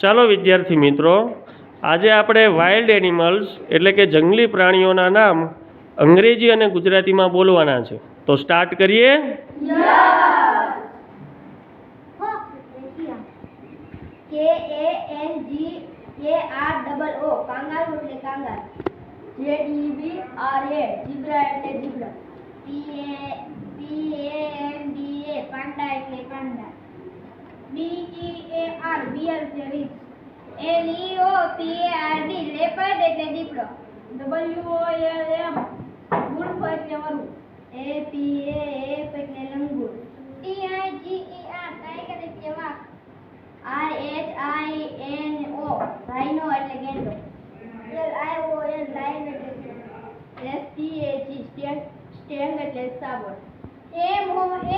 ચાલો વિદ્યાર્થી મિત્રો, આજે આપણે વાઇલ્ડ એનિમલ્સ એટલે કે જંગલી પ્રાણીઓના નામ અંગ્રેજી અને ગુજરાતીમાં બોલવાના છે. તો સ્ટાર્ટ કરીએ? પાંડા એટલે પાંડા. અગિયાર રૂપિયા L E O, P R, D leopard એટલે દીપડો. ડબલ્યુ ઓ એલ એમ ગુલ્ફ એટલે વરુ. એ, પી, એ એફ એટલે langur. T I G E R tiger એટલે વાઘ R H I N O ભાઈનો એટલે ગેંડો. L I O L lion એટલે S T A G stag એટલે સાબર એમ ઓ એ